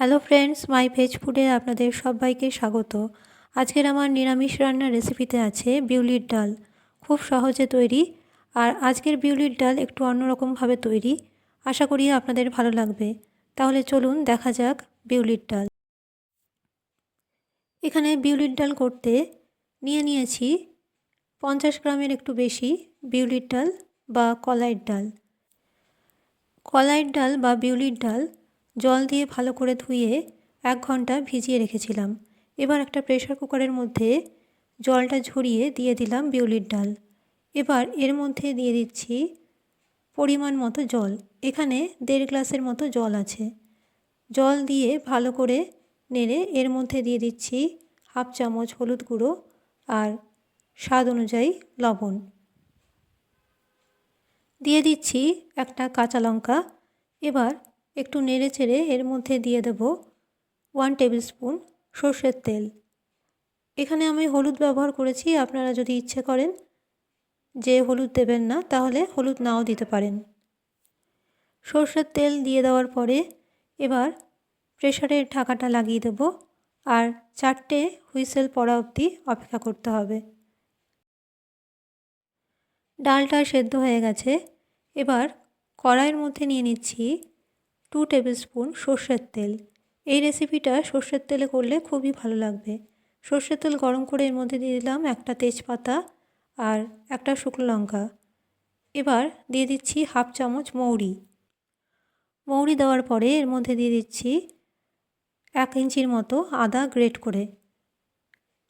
Hello friends মাই veg ফুডে আপনাদের সবাইকে স্বাগত। আজকের আমার নিরামিষ রান্নার রেসিপিতে আছে বিউলির ডাল। খুব সহজে তৈরি। আর আজকের বিউলির ডাল একটু অন্যরকমভাবে তৈরি। আশা করি আপনাদের ভালো লাগবে। তাহলে চলুন দেখা যাক বিউলির ডাল। এখানে বিউলির ডাল করতে নিয়ে নিয়েছি পঞ্চাশ গ্রামের একটু বেশি বিউলির ডাল বা কলাইয়ের ডাল। কলাইয়ের ডাল বা বিউলির ডাল জল দিয়ে ভালো করে ধুয়ে এক ঘণ্টা ভিজিয়ে রেখেছিলাম। এবার একটা প্রেশার কুকারের মধ্যে জলটা ঝরিয়ে দিয়ে দিলাম বিউলির ডাল। এবার এর মধ্যে দিয়ে দিচ্ছি পরিমাণ মতো জল। এখানে দেড় গ্লাসের মতো জল আছে। জল দিয়ে ভালো করে নেড়ে এর মধ্যে দিয়ে দিচ্ছি হাফ চামচ হলুদ গুঁড়ো আর স্বাদ অনুযায়ী লবণ। দিয়ে দিচ্ছি একটা কাঁচা লঙ্কা। এবার একটু নেড়ে চেড়ে এর মধ্যে দিয়ে দেব ওয়ান টেবিল স্পুন সর্ষের তেল। এখানে আমি হলুদ ব্যবহার করেছি, আপনারা যদি ইচ্ছে করেন যে হলুদ দেবেন না, তাহলে হলুদ নাও দিতে পারেন। সর্ষের তেল দিয়ে দেওয়ার পরে এবার প্রেশারের ঢাকাটা লাগিয়ে দেব আর চারটে হুইসেল পড়া অবধি অপেক্ষা করতে হবে। ডালটা সেদ্ধ হয়ে গেছে, এবার কড়াইয়ের মধ্যে নিয়ে নিচ্ছি টু টেবিল স্পুন সর্ষের তেল। এই রেসিপিটা সর্ষের তেলে করলে খুবই ভালো লাগবে। সর্ষের তেল গরম করে এর মধ্যে দিয়ে দিলাম একটা তেজপাতা আর একটা শুকনো লঙ্কা। এবার দিয়ে দিচ্ছি হাফ চামচ মৌরি। মৌরি দেওয়ার পরে এর মধ্যে দিয়ে দিচ্ছি এক ইঞ্চির মতো আদা গ্রেট করে।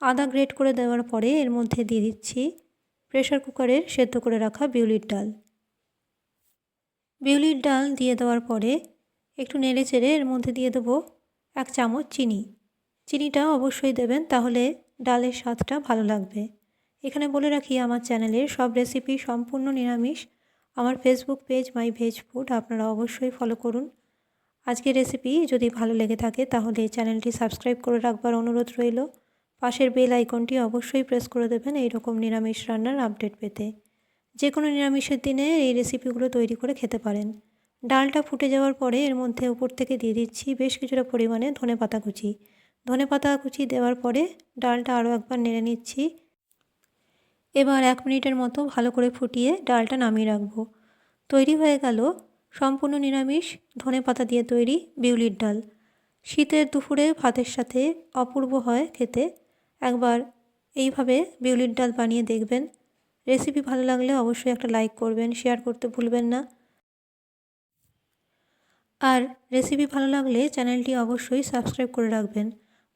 আদা গ্রেট করে দেওয়ার পরে এর মধ্যে দিয়ে দিচ্ছি প্রেশার কুকারের সেদ্ধ করে রাখা বিউলির ডাল। বিউলির ডাল দিয়ে দেওয়ার পরে একটু নেড়ে চেড়ে এর মধ্যে দিয়ে দেবো এক চামচ চিনি। চিনিটা অবশ্যই দেবেন, তাহলে ডালের স্বাদটা ভালো লাগবে। এখানে বলে রাখি, আমার চ্যানেলের সব রেসিপি সম্পূর্ণ নিরামিষ। আমার Facebook page my veg food, আপনারা অবশ্যই ফলো করুন। আজকের রেসিপি যদি ভালো লেগে থাকে, তাহলে চ্যানেলটি সাবস্ক্রাইব করে রাখবার অনুরোধ রইল। পাশের বেল আইকনটি অবশ্যই প্রেস করে দেবেন এইরকম নিরামিষ রান্নার আপডেট পেতে। যে কোনো নিরামিষের দিনে এই রেসিপিগুলো তৈরি করে খেতে পারেন। ডালটা ফুটে যাওয়ার পরে এর মধ্যে উপর থেকে দিয়ে দিচ্ছি বেশ কিছুটা পরিমাণে ধনে পাতা কুচি। ধনে পাতা কুচি দেওয়ার পরে ডালটা আরও একবার নেড়ে নিচ্ছি। এবার এক মিনিটের মতো ভালো করে ফুটিয়ে ডালটা নামিয়ে রাখব। তৈরি হয়ে গেল সম্পূর্ণ নিরামিষ ধনে পাতা দিয়ে তৈরি বিউলির ডাল। শীতের দুপুরে ভাতের সাথে অপূর্ব হয় খেতে। একবার এইভাবে বিউলির ডাল বানিয়ে দেখবেন। রেসিপি ভালো লাগলে অবশ্যই একটা লাইক করবেন, শেয়ার করতে ভুলবেন না। আর রেসিপি ভালো লাগলে চ্যানেলটি অবশ্যই সাবস্ক্রাইব করে রাখবেন।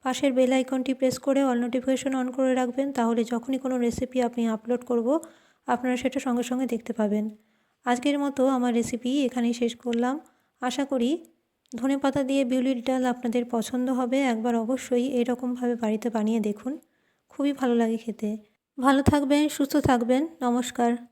পাশের বেল আইকনটি প্রেস করে অল নোটিফিকেশন অন করে রাখবেন, তাহলে যখনই কোনো রেসিপি আপনি আপলোড করব, আপনারা সেটা সঙ্গে সঙ্গে দেখতে পাবেন। আজকের মতো আমার রেসিপি এখানেই শেষ করলাম। আশা করি ধনে পাতা দিয়ে বিউলির ডাল আপনাদের পছন্দ হবে, একবার অবশ্যই এরকমভাবে বাড়িতে বানিয়ে দেখুন। খুবই ভালো লাগে খেতে। ভালো থাকবেন, সুস্থ থাকবেন, নমস্কার।